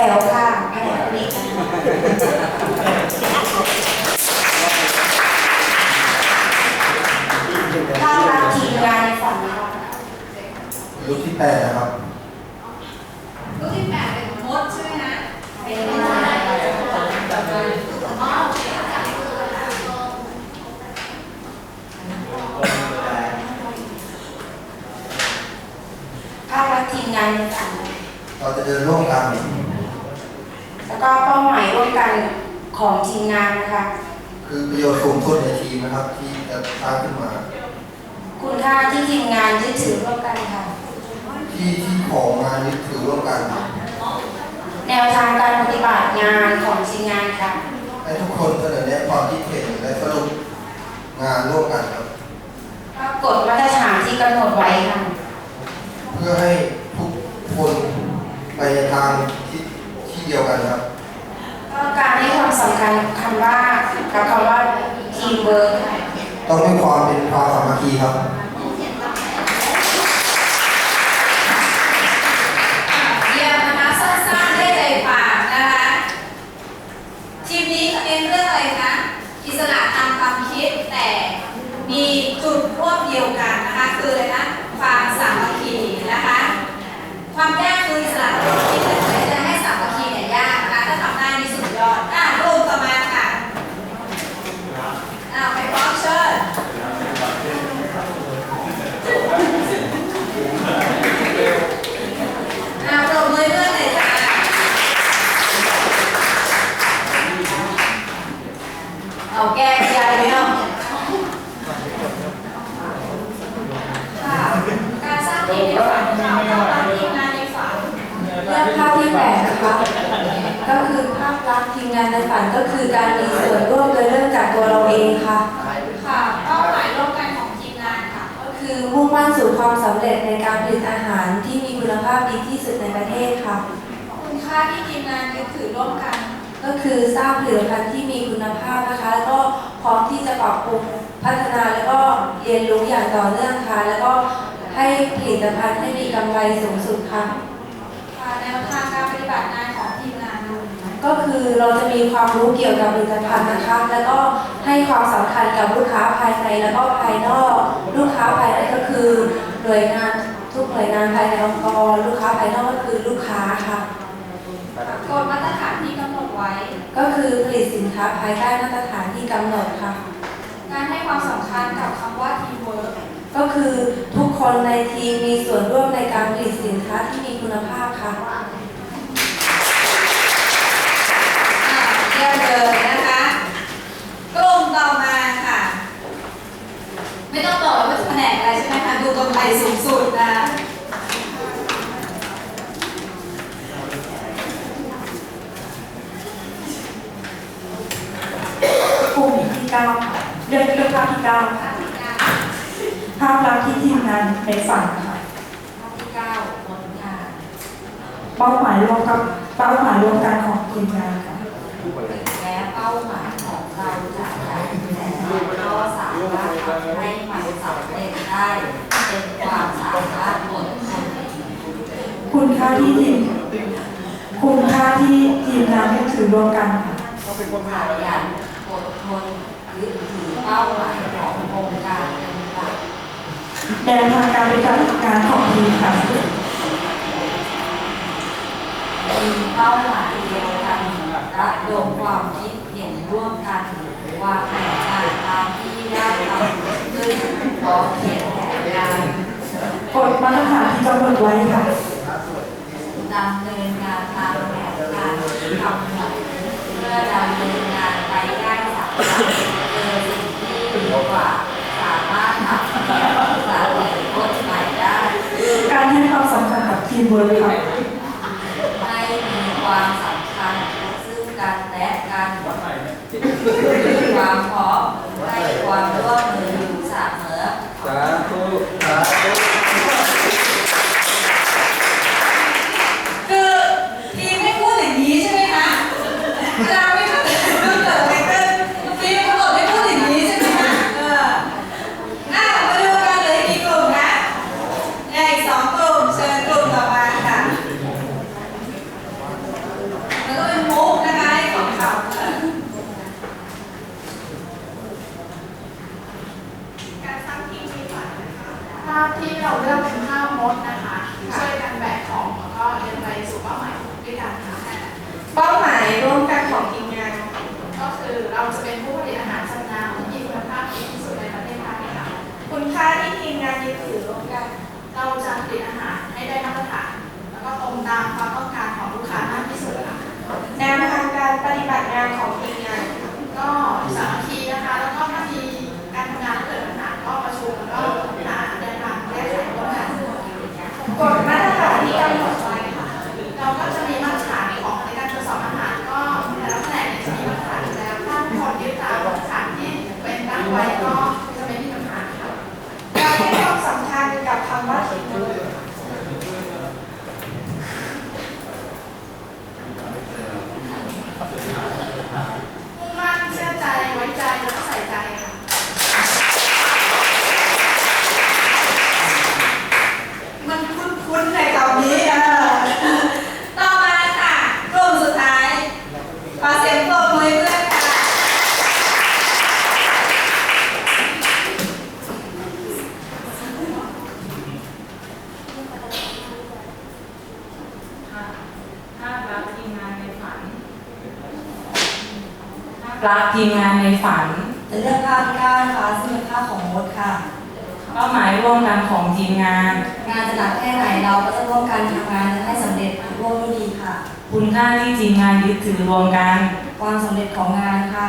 แต่วค่ะแผนกนี้ค่ะภาพลักษณ์ทีมงานในฝันนะคะรูปที่แปดนะครับรูปที่แปดเป็นมดใช่ไหมคะเป็นภาพลักษณ์ทีมงานในฝันเราจะเดินร่วมกัน แล้วก็เป้าหมายร่วม กันของทีมงานนะคะ คือประโยชน์สูงสุดในทีมนะครับ ที่จะสร้างขึ้นมา คุณค่าที่ทีมงานยึดถือร่วมกันค่ะ ที่ที่ของงานยึดถือร่วมกันแนวทางการปฏิบัติงานของทีมงานค่ะ ให้ทุกคนเสนอแนะความคิดเห็นและสรุปงานร่วมกันครับ ก็กฎมาตรฐานที่กำหนดไว้ค่ะ เพื่อให้ทุกคนไปในทางที่ที่เดียวกันครับ ต้องการให้ความสำคัญคำว่ากับคำว่าทีมเวิร์คต้องมีความเป็นความสามัคคีครับ เยี่ยมนะคะสั้นๆได้ใจความนะคะ ทีมนี้เน้นเรื่องอะไรคะ อิสระทางความคิดแต่มีจุดร่วมเดียวกันนะคะ คืออะไรนะความสามัคคีนะคะ ความยากคืออิสระทางความคิดแต่จะให้สามัคคีเนี่ยยากนะคะ ถ้าทำได้นี่สุดยอด อะรูปต่อมาค่ะอ่าไปพร้อมเชิญ อ่าปรบมือด้วยเลยจ้าเอาแก้ยายไหมเนาะค่ะ การสร้างทีมในฝันค่ะการสร้างทีมงานในฝันเรื่องภาพที่แปดนะคะ ก็คือภาพลักษณ์ทีมงานในฝันก็คือการมีส่วนร่วมโดยเริ่มจากตัวเราเองค่ะ ค่ะเป้าหมายร่วมกันของทีมงานค่ะ ก็คือมุ่งมั่นสู่ความสำเร็จในการผลิตอาหารที่มีคุณภาพดีที่สุดในประเทศค่ะ คุณค่าที่ทีมงานยึดถือร่วมกัน ก็คือสร้างผลิตภัณฑ์ที่มีคุณภาพนะคะ แล้วก็พร้อมที่จะปรับปรุงพัฒนาแล้วก็เรียนรู้อย่างต่อเนื่องค่ะ แล้วก็ ให้ผลิตภัณฑ์ให้มีกำไรสูงสุดค่ะค่ะแนวทางการปฏิบัติงานของทีมงานดูก็คือเราจะมีความรู้เกี่ยวกับผลิตภัณฑ์นะคะ แล้วก็ให้ความสำคัญกับลูกค้าภายในแล้วก็ภายนอก ลูกค้าภายในก็คือหน่วยงานทุกหน่วยงานภายในองค์กรลูกค้าภายนอกก็คือลูกค้าค่ะกฎมาตรฐานที่กำหนดไว้ ก็คือผลิตสินค้าภายใต้มาตรฐานที่กำหนดค่ะ การให้ความสำคัญกับคำว่าทีมเวิร์ ก็คือทุกคนในทีมมีส่วนร่วมในการผลิตสินค้าที่มีคุณภาพค่ะเยี่ยมเลยนะคะ กลุ่มต่อมาค่ะ ไม่ต้องบอกว่าจะแผนกอะไรใช่ไหมคะ ดูกำไรสูงสุดนะกลุ่มที่เก้าค่ะเรื่องเรื่องภาพที่เก้าค่ะ ภาพลักษณ์ที่ทีมงานในฝันค่ะข้อที่เก้าบนค่ะเป้าหมายรวมกับเป้าหมายรวมกันของทีมงานค่ะและเป้าหมายของเราจะได้แต่ก็สามารถทำให้มันสำเร็จได้เป็นความสามารถอดทนคุณค่าที่ทีมคุณค่าที่ทีมงานยึดถือรวมกันค่ะขยันอดทนยึดถือเป้าหมายขององค์การเป็นหลัก แนวทางการปฏิบัติงานของทีมค่ะมีเป้าหมายเดียวกันระดมความคิดเห็นร่วมกันวางแผนงานตามที่ได้ทำขึ้นพร้อเขียนแผนงานกฎมาตรฐานที่กำหนดไว้ค่ะดำเนินงานตามแผนการที่กำหนดเพื่อดำเนินงานไปได้สำเร็จเจอสิ่งที่ดีกว่าำคัญ การยึดถือร่วมกันเราจะผลิตอาหารให้ได้มาตรฐาน แล้วก็ตรงตามความต้องการของลูกค้ามากที่สุดคะแนวทางการปฏิบัติงาน ภาพลักษณ์ทีมงานในฝันจะเลือกภาพที่เก้านะคะซึ่งเป็นภาพของมดค่ะ เป้าหมายร่วมกันของทีมงาน งานจะหนักแค่ไหนเราก็จะร่วมกันทำงานให้สำเร็จร่วมด้วยดีค่ะ คุณค่าที่ทีมงานยึดถือรวมกัน ความสำเร็จของงานค่ะ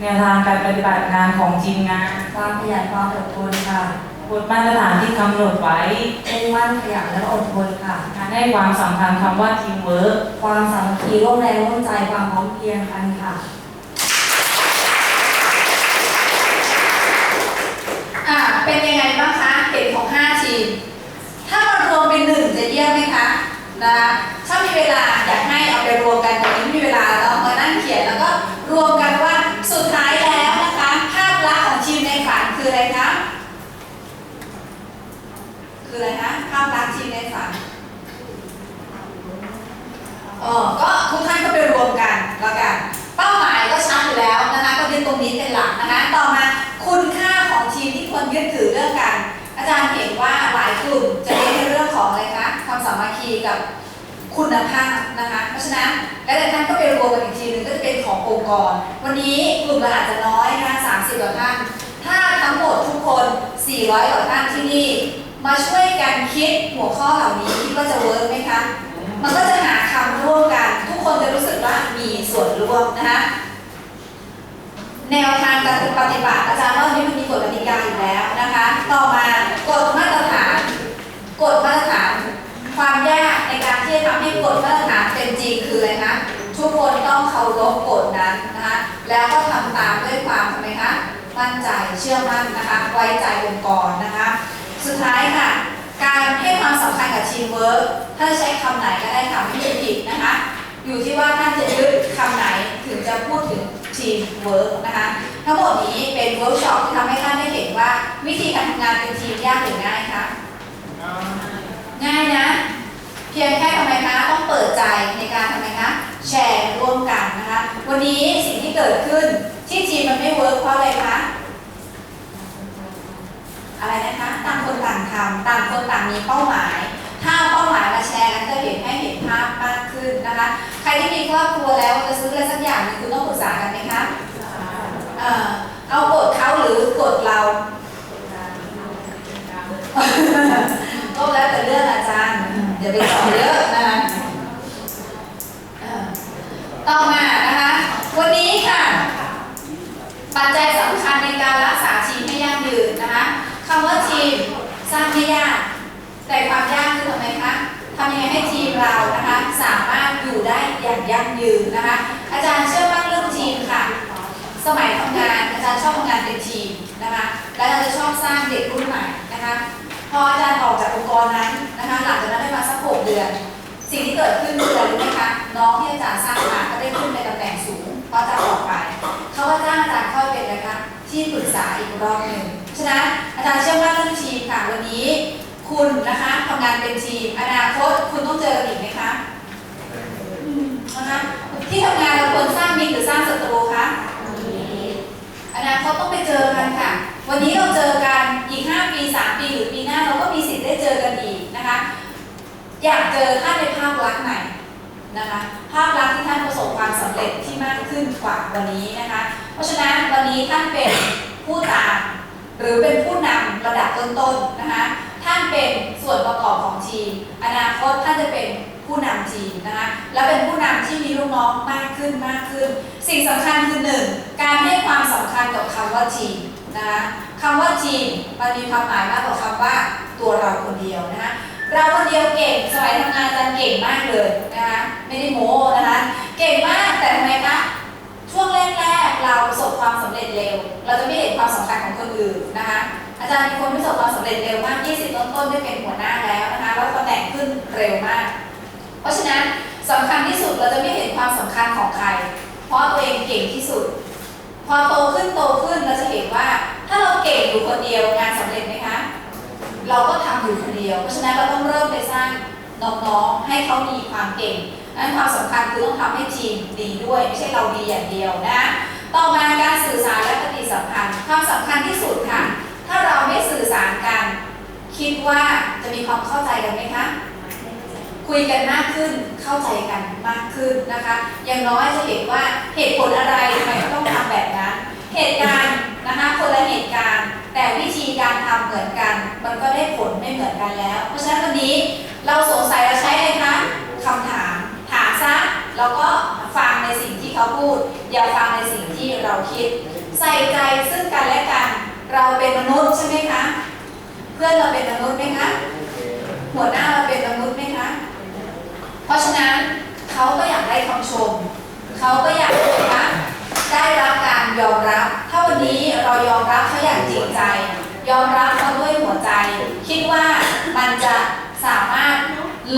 แนวทางการปฏิบัติงานของทีมงานความขยันความอดทนค่ะกฎมาตรฐานที่กำหนดไว้มุ่งมั่นขยันและอดทนค่ะ การให้ความสำคัญคำว่าทีมเวิร์กความสามัคคีร่วมแรงร่วมใจความพร้อมเพรียงกันค่ะ อ่าเป็นยังไงบ้างคะเห็นของ 5 ทีม ถ้ามารวมเป็นหนึ่งจะเยี่ยมไหมคะ นะคะถ้ามีเวลาอยากให้เอาไปรวมกันแต่นี้ไม่มีเวลาเรามานั่งเขียนแล้วก็รวมกันว่าสุดท้ายแล้วนะคะ ภาพลักษณ์ของทีมในฝันคืออะไรคะคืออะไรคะภาพลักษณ์ทีมในฝันเออก็ทุกท่านก็ไปรวมกันแล้วกัน เป้าหมายก็ชัดอยู่แล้วนะคะก็ยึดตรงนี้เป็นหลักนะคะต่อมาคุณค่าของทีมที่ควรยึดถือเรื่องกัน อาจารย์เห็นว่าหลายกลุ่มจะเน้นในเรื่องของอะไรคะความสามัคคีกับ คุณภาพนะคะเพราะฉะนั้นและแต่ท่านก็ไปรวมกันอีกทีหนึ่งก็จะเป็นขององค์กร วันนี้กลุ่มเราอาจจะน้อยนะคะ30กว่าท่าน ถ้าทั้งหมดทุกคน 400กว่าท่านที่นี่ มาช่วยกันคิดหัวข้อเหล่านี้คิดว่าจะเวิร์กไหมคะ มันก็จะหาคำร่วมกัน ทุกคนจะรู้สึกว่ามีส่วนร่วมนะคะแนวทางการปฏิบัติอาจารย์ว่านี้มันมีกฎกติกาอยู่แล้วนะคะ ต่อมากฎมาตรฐานกฎมาตรฐาน ความยากในการที่จะทำให้กฎมาตรฐานเป็นจริงคืออะไรคะทุกคนต้องเคารพกฎนั้นนะคะแล้วก็ทำตามด้วยความทำไมคะมั่นใจเชื่อมั่นนะคะไว้ใจองค์กรนะคะ สุดท้ายค่ะ การให้ความสำคัญกับทีมเวิร์กถ้าจะใช้คำไหนก็ได้ค่ะไม่ได้ผิดนะคะ อยู่ที่ว่าท่านจะยึดคำไหนถึงจะพูดถึงทีมเวิร์กนะคะทั้งหมดนี้เป็นเวิร์กช็อปที่ทำให้ท่านได้เห็นว่า วิธีการทำงานเป็นทีมยากหรือง่ายคะ ง่ายนะ เพียงแค่ทำไมคะต้องเปิดใจในการทำไมคะแชร์ร่วมกันนะคะ วันนี้สิ่งที่เกิดขึ้นที่ทีมมันไม่เวิร์กเพราะอะไรคะอะไรนะคะต่างคนต่างทำต่างคนต่างมีเป้าหมาย ถ้าเป้าหมายมาแชร์กันจะเห็นให้เห็นภาพมากขึ้นนะคะ ใครที่มีครอบครัวแล้วจะซื้ออะไรสักอย่างหนึงคุณต้องปรึกษากันไหมคะเอ่อเอากดเขาหรือกดเรา ก็แล้วแต่เรื่องอาจารย์อย่าไปต่อเยอะนะคะต่อมานะคะ วันนี้ค่ะ ปัจจัยสำคัญในการรักษาทีมให้ยั่งยืนนะคะคำว่าทีมสร้างไม่ยาก แต่ความยากคือทำไมคะทำยังไงให้ทีมเรานะคะ สามารถอยู่ได้อย่างยั่งยืนนะคะ อาจารย์เชื่อมั่นเรื่องทีมค่ะ สมัยทำงานอาจารย์ชอบทำงานเป็นทีมนะคะ และเราจะชอบสร้างเด็กรุ่นใหม่นะคะ พออาจารย์ออกจากองค์กรนั้นนะคะ หลังจากนั้นได้มาสัก สิ่งที่เกิดขึ้นคืออะไรรู้ไหมคะน้องที่อาจารย์สร้างมาก็ได้ขึ้นในตำแหน่งสูงเพราะอาจารย์ออกไปเขาก็จ้างอาจารย์เข้าเป็นอะคะที่ปรึกษาอีกรอบหนึ่งฉะนั้นอาจารย์เชื่อมั่นเรื่องทีมค่ะวันนี้ คุณนะคะทำงานเป็นทีมอนาคตคุณต้องเจออีกไหมคะนะคะที่ทำงานเราควรสร้างมิตรหรือสร้างศัตรูคะอนาคตต้องไปเจอกันค่ะ วันนี้เราเจอกันอีก 5 ปี 3 ปีหรือปีหน้าเราก็มีสิทธิ์ได้เจอกันอีกนะคะ อยากเจอท่านในภาพลักษณ์ไหนนะคะ ภาพลักษณ์ที่ท่านประสบความสำเร็จที่มากขึ้นกว่าวันนี้นะคะ เพราะฉะนั้นวันนี้ท่านเป็นผู้ตามหรือเป็นผู้นำระดับต้นๆนะคะ ท่านเป็นส่วนประกอบของทีม อนาคตท่านจะเป็นผู้นำทีมนะคะ และเป็นผู้นำที่มีลูกน้องมากขึ้นมากขึ้น สิ่งสำคัญคือหนึ่งการให้ความสำคัญกับคำว่าทีมนะคะคำว่าทีมมันมีความหมายมากกว่าคำว่าตัวเราคนเดียวนะคะ เราคนเดียวเก่งสมัยทำงานอาจารย์เก่งมากเลยนะคะไม่ได้โม้นะคะ เก่งมากแต่ทำไมคะช่วงแรกๆเราประสบความสำเร็จเร็ว เราจะไม่เห็นความสำคัญของคนอื่นนะคะอาจารย์มีคนที่ประสบความสำเร็จเร็วมาก 20 ต้นๆได้เป็นหัวหน้าแล้วนะคะแล้วตำแหน่งขึ้นเร็วมาก เพราะฉะนั้นสำคัญที่สุดเราจะไม่เห็นความสำคัญของใคร เพราะตัวเองเก่งที่สุด พอโตขึ้นโตขึ้นเราจะเห็นว่าถ้าเราเก่งอยู่คนเดียวงานสำเร็จไมคะ เราก็ทำอยู่คนเดียว เพราะฉะนั้นเราต้องเริ่มไปสร้างน้องๆให้เขามีความเก่งนั้นความสำคัญคือต้องทำให้ทีมดีด้วยไม่ใช่เราดีอย่างเดียวนะ ต่อมาการสื่อสารและปฏิสัมพันธ์ความสำคัญที่สุดค่ะ ถ้าเราไม่สื่อสารกัน คิดว่าจะมีความเข้าใจกันไหมคะคุยกันมากขึ้น เข้าใจกันมากขึ้นนะคะ อย่างน้อยจะเห็นว่าเหตุผลอะไรทำไมต้องทำแบบนั้น เหตุการณ์นะคะคนละเหตุการณ์ แต่วิธีการทำเหมือนกัน มันก็ได้ผลไม่เหมือนกันแล้ว เพราะฉะนั้นวันนี้เราสงสัยเราใช้อะไรคะคำถาม ถามซะแล้วก็ฟังในสิ่งที่เขาพูด อย่าฟังในสิ่งที่เราคิด ใส่ใจซึ่งกันและกัน เราเป็นมนุษย์ใช่ไหมคะ เพื่อนเราเป็นมนุษย์ไหมคะ หัวหน้าเราเป็นมนุษย์ไหมคะ เพราะฉะนั้นเขาก็อยากได้คำชม เขาก็อยากนะคะได้รับการยอมรับ ถ้าวันนี้เรายอมรับเขาอย่างจริงใจ ยอมรับ คิดว่ามันจะสามารถ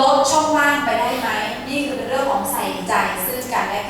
ลดช่องว่างไปได้ไหม นี่คือเป็นเรื่องของใส่ใจซึ่งกันและกัน